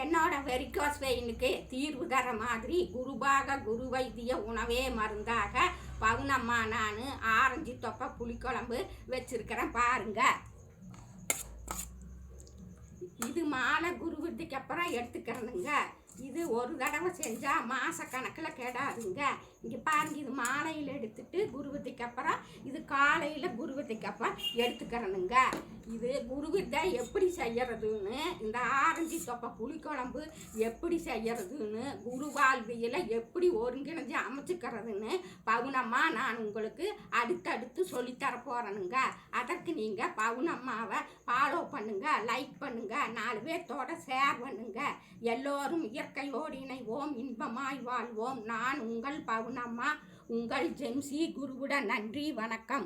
என்னோட வெரிகோஸ் வெயினுக்கு தீர்வு தர மாதிரி குருபாக குரு வைத்திய உணவே மருந்தாக பவுனம்மா நான் ஆரஞ்சு தொப்பை புளிக்குழம்பு வச்சுருக்கிறேன் பாருங்க. இது மாலை குருவத்துக்கு அப்புறம் எடுத்துக்கிறேனுங்க. இது ஒரு தடவை செஞ்சால் மாதக்கணக்கில் கெடாதுங்க. இங்கே பாருங்க இது மாலையில் எடுத்துட்டு குருவத்துக்கு அப்புறம் இது காலையில் குருவத்தைக்கப்பா எடுத்துக்கிறனுங்க இது குருவித்தை எப்படி செய்யறதுன்னு இந்த ஆரஞ்சு தொப்பை புளிக்குழம்பு எப்படி செய்யறதுன்னு குருவாழ்வியில் எப்படி ஒருங்கிணைஞ்சு அமைச்சுக்கிறதுன்னு பவுனம்மா நான் உங்களுக்கு அடுத்தடுத்து சொல்லித்தர போகிறேனுங்க அதற்கு நீங்கள் பவுனம்மாவை ஃபாலோ பண்ணுங்க லைக் பண்ணுங்க நாலு பேர்த்தோட ஷேர் பண்ணுங்க. எல்லோரும் இயற்கையோடு இணைவோம் இன்பமாய் வாழ்வோம். நான் உங்கள் பவுனம்மா உங்கள் ஜெம்சி குருவுடன் நன்றி வணக்கம்.